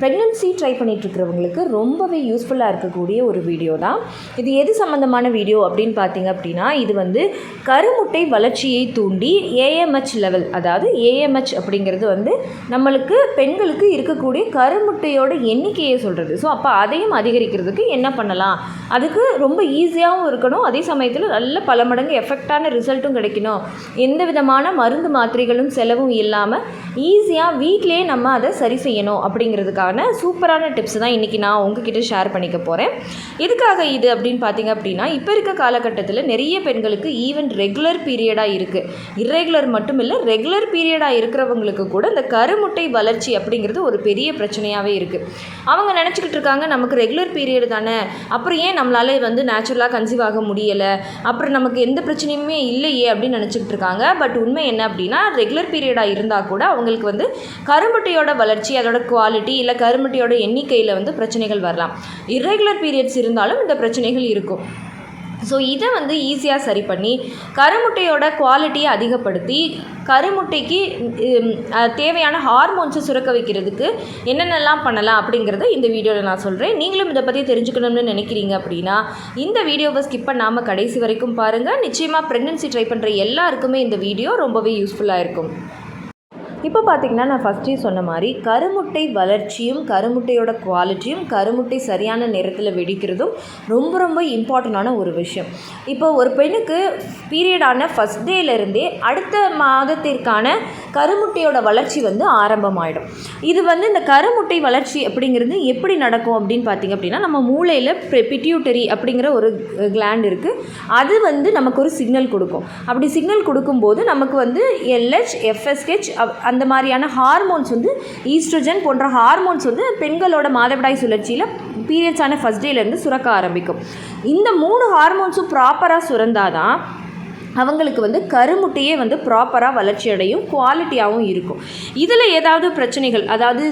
Pregnancy try பண்ணிகிட்ருக்கிறவங்களுக்கு ரொம்பவே யூஸ்ஃபுல்லாக இருக்கக்கூடிய ஒரு வீடியோ தான். இது எது சம்மந்தமான வீடியோ அப்படின்னு பார்த்தீங்க அப்படின்னா இது வந்து கருமுட்டை வளர்ச்சியை தூண்டி ஏஎம்ஹெச் லெவல் அதாவது ஏஎம்ஹெச் அப்படிங்கிறது வந்து நம்மளுக்கு பெண்களுக்கு இருக்கக்கூடிய கருமுட்டையோட எண்ணிக்கையை சொல்கிறது ஸோ அப்போ அதையும் அதிகரிக்கிறதுக்கு என்ன பண்ணலாம்? அதுக்கு ரொம்ப ஈஸியாகவும் இருக்கணும். அதே சமயத்தில் நல்ல பல மடங்கு எஃபெக்டான ரிசல்ட்டும் கிடைக்கணும். எந்த விதமான மருந்து மாத்திரைகளும் செலவும் இல்லாமல் ஈஸியாக வீட்டிலே நம்ம அதை சரி செய்யணும் அப்படிங்கிறதுக்காக அப்படிங்கிறதுக்கான சூப்பரான டிப்ஸ் தான் இன்றைக்கி நான் உங்ககிட்ட ஷேர் பண்ணிக்க போகிறேன் எதுக்காக இது அப்படின்னு பார்த்தீங்க அப்படின்னா இப்போ இருக்க காலகட்டத்தில் நிறைய பெண்களுக்கு ஈவன் ரெகுலர் பீரியடாக இருக்குது இர்ரெகுலர் மட்டும் இல்லை ரெகுலர் பீரியடாக இருக்கிறவங்களுக்கு கூட இந்த கருமுட்டை வளர்ச்சி அப்படிங்கிறது ஒரு பெரிய பிரச்சனையாகவே இருக்குது அவங்க நினச்சிக்கிட்டு இருக்காங்க நமக்கு ரெகுலர் பீரியட் தானே. அப்புறம் ஏன் நம்மளால் வந்து நேச்சுரலாக கன்சீவ் ஆக முடியலை? அப்புறம் நமக்கு எந்த பிரச்சனையுமே இல்லையே அப்படின்னு நினச்சிக்கிட்டு இருக்காங்க. பட் உண்மை என்ன அப்படின்னா ரெகுலர் பீரியடாக இருந்தால் கூட அவங்களுக்கு வந்து கருமுட்டையோட வளர்ச்சி அதோட குவாலிட்டி இல்லை கருமுட்டையோட எண்ணிக்கையில் வந்து பிரச்சனைகள் வரலாம். இர்ரெகுலர் பீரியட்ஸ் இருந்தாலும் இந்த பிரச்சனைகள் இருக்கும். ஸோ இதை வந்து ஈஸியாக சரி பண்ணி கருமுட்டையோட குவாலிட்டியை அதிகப்படுத்தி கருமுட்டைக்கு தேவையான ஹார்மோன்ஸை சுரக்க வைக்கிறதுக்கு என்னென்னலாம் பண்ணலாம் அப்படிங்கிறத இந்த வீடியோவில் நான் சொல்கிறேன் நீங்களும் இதை பற்றி தெரிஞ்சுக்கணும்னு நினைக்கிறீங்க அப்படின்னா இந்த வீடியோவை ஸ்கிப் பண்ணாமல் கடைசி வரைக்கும் பாருங்கள் நிச்சயமாக ப்ரெக்னென்சி ட்ரை பண்ணுற எல்லாருக்குமே இந்த வீடியோ ரொம்பவே யூஸ்ஃபுல்லாக இருக்கும். இப்போ பார்த்திங்கன்னா நான் ஃபஸ்ட்டே சொன்ன மாதிரி கருமுட்டை வளர்ச்சியும் கருமுட்டையோட குவாலிட்டியும் கருமுட்டை சரியான நேரத்தில் வெடிக்கிறதும் ரொம்ப ரொம்ப இம்பார்ட்டண்டான ஒரு விஷயம். இப்போ ஒரு பெண்ணுக்கு பீரியடான ஃபஸ்ட் டேலேருந்தே அடுத்த மாதத்திற்கான கருமுட்டையோட வளர்ச்சி வந்து ஆரம்பமாயிடும். இது வந்து இந்த கருமுட்டை வளர்ச்சி அப்படிங்கிறது எப்படி நடக்கும் அப்படின்னு பார்த்தீங்க அப்படின்னா நம்ம மூளையில் பிட்யூட்டரி அப்படிங்கிற ஒரு கிளாண்ட் இருக்குது அது வந்து நமக்கு ஒரு சிக்னல் கொடுக்கும். அப்படி சிக்னல் கொடுக்கும்போது நமக்கு வந்து எல்ஹெச் எஃப்எஸ்ஹெச் அந்த மாதிரியான ஹார்மோன்ஸ் வந்து ஈஸ்ட்ரோஜன் போன்ற ஹார்மோன்ஸ் வந்து பெண்களோட மாதவிடாய் சுழற்சியில் பீரியட்ஸான ஃபஸ்ட் டேலேருந்து சுரக்க ஆரம்பிக்கும். இந்த மூணு ஹார்மோன்ஸும் ப்ராப்பராக சுரந்தாதான் அவங்களுக்கு வந்து கருமுட்டையே வந்து ப்ராப்பராக வளர்ச்சி அடையும் குவாலிட்டியாகவும் இருக்கும். இதில் ஏதாவது பிரச்சனைகள் அதாவது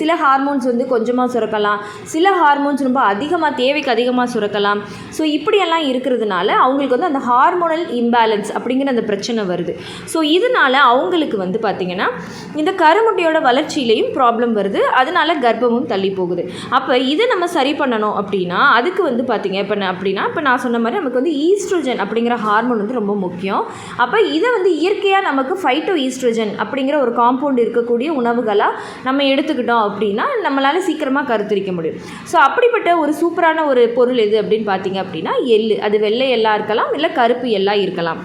சில ஹார்மோன்ஸ் வந்து கொஞ்சமாக சுரக்கலாம் சில ஹார்மோன்ஸ் ரொம்ப அதிகமாக தேவைக்கு அதிகமாக சுரக்கலாம். ஸோ இப்படியெல்லாம் இருக்கிறதுனால அவங்களுக்கு வந்து அந்த ஹார்மோனல் இம்பேலன்ஸ் அப்படிங்கிற அந்த பிரச்சனை வருது. ஸோ இதனால் அவங்களுக்கு வந்து பார்த்திங்கன்னா இந்த கருமுட்டையோட வளர்ச்சியிலையும் ப்ராப்ளம் வருது அதனால் கர்ப்பமும் தள்ளி போகுது. அப்போ இதை நம்ம சரி பண்ணணும் அப்படின்னா அதுக்கு வந்து பார்த்திங்க இப்போ நான் அப்படின்னா இப்போ நான் சொன்ன மாதிரி நமக்கு வந்து ஈஸ்ட்ரோஜன் அப்படிங்கிற ஹார்மோன் வந்து ரொம்ப முக்கியம். அப்போ இதை வந்து இயற்கையாக நமக்கு ஃபைட்டோ ஈஸ்ட்ரஜன் அப்படிங்கிற ஒரு காம்பவுண்ட் இருக்கக்கூடிய உணவுகளாக நம்ம எடுத்துக்கிட்டோம் அப்படின்னா நம்மளால் சீக்கிரமாக கருத்தரிக்க முடியும். ஸோ அப்படிப்பட்ட ஒரு சூப்பரான ஒரு பொருள் எது அப்படின்னு பார்த்தீங்க அப்படின்னா எள்ளு. அது வெள்ளை எல்லாம் இருக்கலாம் இல்லை கருப்பு எல்லாம் இருக்கலாம்.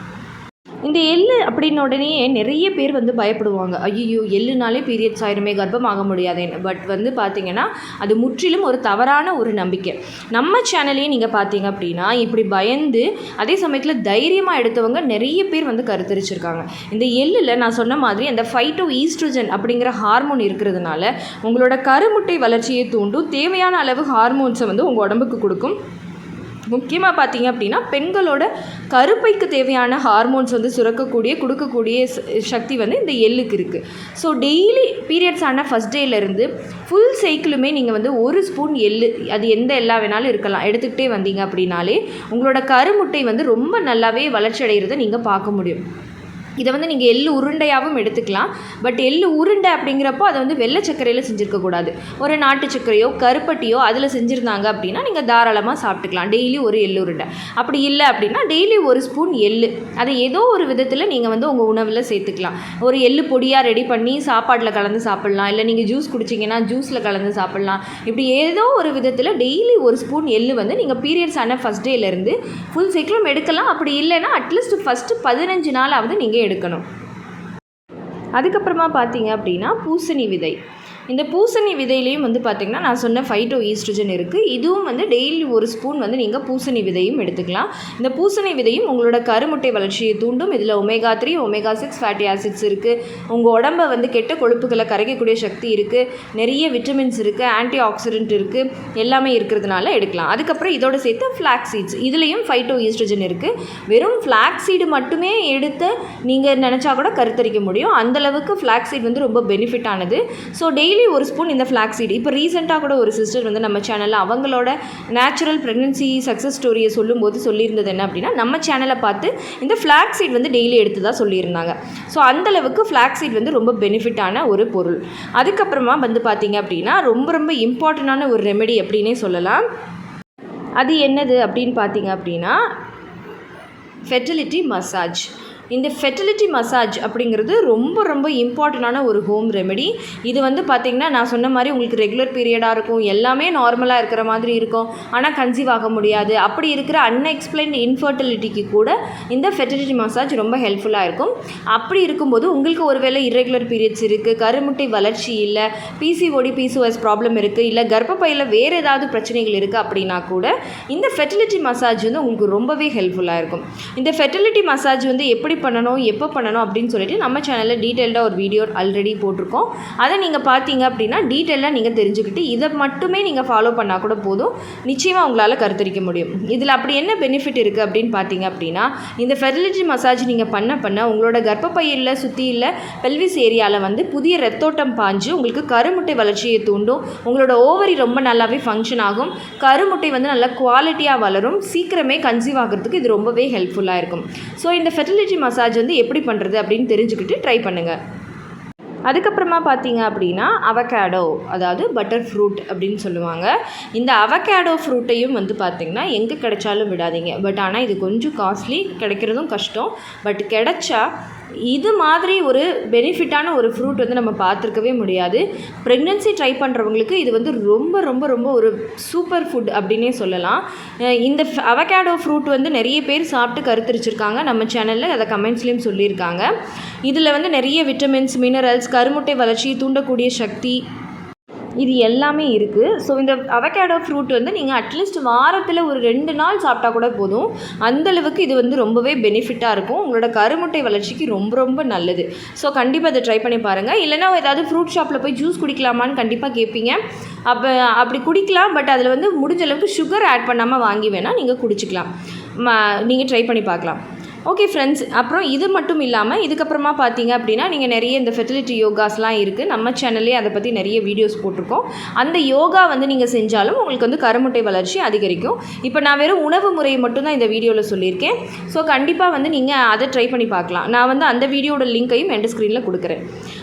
இந்த எள்ளு அப்படின்ன உடனே நிறைய பேர் வந்து பயப்படுவாங்க. ஐயோ எள்ளுனாலே பீரியட்ஸ் ஆயிருமே கர்ப்பமாக முடியாதேன்னு. பட் வந்து பார்த்தீங்கன்னா அது முற்றிலும் ஒரு தவறான ஒரு நம்பிக்கை. நம்ம சேனலையே நீங்கள் பார்த்தீங்க அப்படின்னா இப்படி பயந்து அதே சமயத்தில் தைரியமாக எடுத்தவங்க நிறைய பேர் வந்து கருத்தரிச்சிருக்காங்க. இந்த எள்ளில் நான் சொன்ன மாதிரி அந்த ஃபைட்டோ ஈஸ்ட்ரோஜன் அப்படிங்கிற ஹார்மோன் இருக்கிறதுனால உங்களோட கருமுட்டை வளர்ச்சியை தூண்டும் தேவையான அளவு ஹார்மோன்ஸை வந்து உங்கள் உடம்புக்கு கொடுக்கும். முக்கியமாக பார்த்தீங்க அப்படின்னா பெண்களோட கருப்பைக்கு தேவையான ஹார்மோன்ஸ் வந்து சுரக்கக்கூடிய கொடுக்கக்கூடிய சக்தி வந்து இந்த எள்ளுக்கு இருக்குது ஸோ டெய்லி பீரியட்ஸ் ஆன ஃபஸ்ட் டேலேருந்து ஃபுல் சைக்கிளுமே நீங்கள் வந்து ஒரு ஸ்பூன் எள்ளு அது எந்த எல்லா வேணாலும் இருக்கலாம். எடுத்துக்கிட்டே வந்தீங்க அப்படின்னாலே உங்களோட கருமுட்டை வந்து ரொம்ப நல்லாவே வளர்ச்சி அடைகிறத நீங்கள் பார்க்க முடியும். இதை வந்து நீங்கள் எள்ளு உருண்டையாகவும் எடுத்துக்கலாம். பட் எள்ளு உருண்டை அப்படிங்கிறப்போ அதை வந்து வெள்ளை சர்க்கரையில் செஞ்சுருக்கக்கூடாது. ஒரு நாட்டு சர்க்கரையோ கருப்பட்டியோ அதில் செஞ்சுருந்தாங்க அப்படின்னா நீங்கள் தாராளமாக சாப்பிட்டுக்கலாம். டெய்லி ஒரு எள்ளு உருண்டை. அப்படி இல்லை அப்படின்னா டெய்லி ஒரு ஸ்பூன் எள்ளு. அதை ஏதோ ஒரு விதத்தில் நீங்கள் வந்து உங்கள் உணவில் சேர்த்துக்கலாம். ஒரு எள்ளு பொடியாக ரெடி பண்ணி சாப்பாட்டில் கலந்து சாப்பிட்லாம். இல்லை நீங்கள் ஜூஸ் குடிச்சிங்கன்னா ஜூஸில் கலந்து சாப்பிட்லாம். இப்படி ஏதோ ஒரு விதத்தில் டெய்லி ஒரு ஸ்பூன் எள்ளு வந்து நீங்கள் பீரியட்ஸ் ஆன ஃபஸ்ட் டேலேருந்து ஃபுல் சைக்கிளும் எடுக்கலாம். அப்படி இல்லைன்னா அட்லீஸ்ட் ஃபஸ்ட்டு பதினஞ்சு நாளாவது நீங்கள் எடுக்கணும். அதுக்கப்புறமா பார்த்தீங்க அப்படின்னா பூசணி விதை. இந்த பூசணி விதையிலையும் வந்து பார்த்திங்கன்னா நான் சொன்ன ஃபைட்டோ ஈஸ்ட்ரஜன் இருக்குது இதுவும் வந்து டெய்லி ஒரு ஸ்பூன் வந்து நீங்கள் பூசணி விதையும் எடுத்துக்கலாம். இந்த பூசணி விதையும் உங்களோட கருமுட்டை வளர்ச்சியை தூண்டும். இதில் omega three omega six fatty acids இருக்குது உங்கள் உடம்பை வந்து கெட்ட கொழுப்புகளை கரைக்கக்கூடிய சக்தி இருக்குது நிறைய விட்டமின்ஸ் இருக்குது ஆன்டி ஆக்சிடென்ட் இருக்குது எல்லாமே இருக்கிறதுனால எடுக்கலாம். அதுக்கப்புறம் இதோட சேர்த்து ஃப்ளாக் சீட்ஸ் இதுலேயும் ஃபைட்டோ ஈஸ்ட்ரஜன் இருக்குது வெறும் ஃப்ளாக் சீடு மட்டுமே எடுத்து நீங்கள் நினச்சா கூட கருத்தரிக்க முடியும். அந்தளவுக்கு ஃப்ளாக் சீட் வந்து ரொம்ப பெனிஃபிட் ஆனது. ஸோ டெய்லி டெய்லி ஒரு ஸ்பூன் இந்த ஃப்ளாக் சீடு இப்போ ரீசெண்டாக கூட ஒரு சிஸ்டர் வந்து நம்ம சேனலில் அவங்களோட நேச்சுரல் ப்ரெக்னன்சி சக்ஸஸ் ஸ்டோரியை சொல்லும்போது சொல்லியிருந்தது என்ன அப்படின்னா நம்ம சேனலை பார்த்து இந்த ஃப்ளாக் சீட் வந்து டெய்லி எடுத்து தான் சொல்லியிருந்தாங்க ஸோ அந்தளவுக்கு ஃப்ளாக் சீட் வந்து ரொம்ப பெனிஃபிட்டான ஒரு பொருள். அதுக்கப்புறமா வந்து பார்த்திங்க அப்படின்னா ரொம்ப ரொம்ப இம்பார்ட்டண்ட்டான ஒரு ரெமெடி அப்படின்னே சொல்லலாம். அது என்னது அப்படின்னு பார்த்தீங்க அப்படின்னா ஃபெர்டிலிட்டி மசாஜ் இந்த ஃபெர்டிலிட்டி மசாஜ் அப்படிங்கிறது ரொம்ப ரொம்ப இம்பார்ட்டண்டான ஒரு ஹோம் ரெமெடி இது வந்து பார்த்திங்கன்னா நான் சொன்ன மாதிரி உங்களுக்கு ரெகுலர் பீரியடாக இருக்கும். எல்லாமே நார்மலாக இருக்கிற மாதிரி இருக்கும். ஆனால் கன்சீவ் ஆக முடியாது. அப்படி இருக்கிற அன்எக்ஸ்பிளைன்ட் இன்ஃபர்டிலிட்டிக்கு கூட இந்த ஃபெர்டிலிட்டி மசாஜ் ரொம்ப ஹெல்ப்ஃபுல்லாக இருக்கும். அப்படி இருக்கும்போது உங்களுக்கு ஒருவேளை இரெகுலர் பீரியட்ஸ் இருக்குது கருமுட்டை வளர்ச்சி இல்லை பிசிஓடி பிசிஓஎஸ் ப்ராப்ளம் இருக்குது இல்லை கர்ப்பப்பையில் வேறு ஏதாவது பிரச்சனைகள் இருக்குது அப்படின்னா கூட இந்த ஃபெர்டிலிட்டி மசாஜ் வந்து உங்களுக்கு ரொம்பவே ஹெல்ப்ஃபுல்லாக இருக்கும். இந்த ஃபெர்டிலிட்டி மசாஜ் வந்து எப்படி பண்ணணும் எப்போ பண்ணணும் அப்படின்னு சொல்லிட்டு நம்ம சேனலில் டீட்டெயில்டாக ஒரு வீடியோ ஆல்ரெடி போட்டிருக்கோம். அதை நீங்கள் பார்த்தீங்க அப்படின்னா டீட்டெயிலாக நீங்கள் தெரிஞ்சுக்கிட்டு இதை மட்டுமே நீங்கள் ஃபாலோ பண்ணால் கூட போதும். நிச்சயமாக உங்களால் கருத்தரிக்க முடியும். இதில் அப்படி என்ன பெனிஃபிட் இருக்குது அப்படின்னு பார்த்தீங்க அப்படின்னா இந்த ஃபெர்டிலிட்டி மசாஜ் நீங்கள் பண்ண பண்ண உங்களோட கர்ப்பப்பையில் சுற்றி இல்லை பெல்விஸ் ஏரியாவில் வந்து புதிய ரத்தோட்டம் பாஞ்சு உங்களுக்கு கருமுட்டை வளர்ச்சியை தூண்டும். உங்களோட ஓவரி ரொம்ப நல்லாவே ஃபங்க்ஷன் ஆகும். கருமுட்டை வந்து நல்லா குவாலிட்டியாக வளரும். சீக்கிரமே கன்சீவ் ஆகிறதுக்கு இது ரொம்பவே ஹெல்ப்ஃபுல்லாக இருக்கும். ஸோ இந்த ஃபெர்டிலிட்டி மசாஜ் வந்து எப்படி பண்ணுறது அப்படின்னு தெரிஞ்சுக்கிட்டு ட்ரை பண்ணுங்கள் அதுக்கப்புறமா பார்த்தீங்க அப்படின்னா அவகேடோ அதாவது பட்டர் ஃப்ரூட் அப்படின்னு சொல்லுவாங்க. இந்த அவகேடோ ஃப்ரூட்டையும் வந்து பார்த்திங்கன்னா எங்கே கிடைச்சாலும் விடாதீங்க. பட் ஆனால் இது கொஞ்சம் காஸ்ட்லி கிடைக்கிறதும் கஷ்டம். பட் கிடைச்சா இது மாதிரி ஒரு பெனிஃபிட்டான ஒரு ஃப்ரூட் வந்து நம்ம பார்த்துருக்கவே முடியாது. ப்ரெக்னென்சி ட்ரை பண்ணுறவங்களுக்கு இது வந்து ரொம்ப ரொம்ப ரொம்ப ஒரு சூப்பர் ஃபுட் அப்படின்னே சொல்லலாம். இந்த அவகேடோ ஃப்ரூட் வந்து நிறைய பேர் சாப்பிட்டு கருத்தரிச்சிருக்காங்க நம்ம சேனலில் அதை கமெண்ட்ஸ்லேயும் சொல்லியிருக்காங்க. இதில் வந்து நிறைய விட்டமின்ஸ் மினரல்ஸ் கருமுட்டை வளர்ச்சியை தூண்டக்கூடிய சக்தி. இது எல்லாமே இருக்குது ஸோ இந்த அவகேடோ ஃப்ரூட் வந்து நீங்கள் அட்லீஸ்ட் வாரத்தில் ஒரு ரெண்டு நாள் சாப்பிட்டா கூட போதும். அந்தளவுக்கு இது வந்து ரொம்பவே பெனிஃபிட்டாக இருக்கும். உங்களோட கருமுட்டை வளர்ச்சிக்கு ரொம்ப ரொம்ப நல்லது. ஸோ கண்டிப்பாக அதை ட்ரை பண்ணி பாருங்கள் இல்லைனா ஏதாவது ஃப்ரூட் ஷாப்பில் போய் ஜூஸ் குடிக்கலாமான்னு கண்டிப்பாக கேட்பீங்க அப்போ அப்படி குடிக்கலாம். பட் அதில் வந்து முடிஞ்ச அளவுக்கு சுகர் ஆட் பண்ணாமல் வாங்கி வேணால் நீங்கள் குடிச்சிக்கலாம். நீங்கள் ட்ரை பண்ணி பார்க்கலாம். ஓகே ஃப்ரெண்ட்ஸ் அப்புறம் இது மட்டும் இல்லாமல் இதுக்கப்புறமா பார்த்தீங்க அப்படின்னா நீங்கள் நிறைய இந்த ஃபெர்டிலிட்டி யோகாஸ்லாம் இருக்குது நம்ம சேனல்லே அதை பற்றி நிறைய வீடியோஸ் போட்டிருக்கோம். அந்த யோகா வந்து நீங்கள் செஞ்சாலும் உங்களுக்கு வந்து கருமுட்டை வளர்ச்சி அதிகரிக்கும். இப்போ நான் வெறும் உணவு முறையை மட்டும்தான் இந்த வீடியோவில் சொல்லியிருக்கேன். ஸோ கண்டிப்பாக வந்து நீங்கள் அதை ட்ரை பண்ணி பார்க்கலாம். நான் வந்து அந்த வீடியோட லிங்க்கையும் எண்ட் ஸ்க்ரீனில் கொடுக்குறேன்.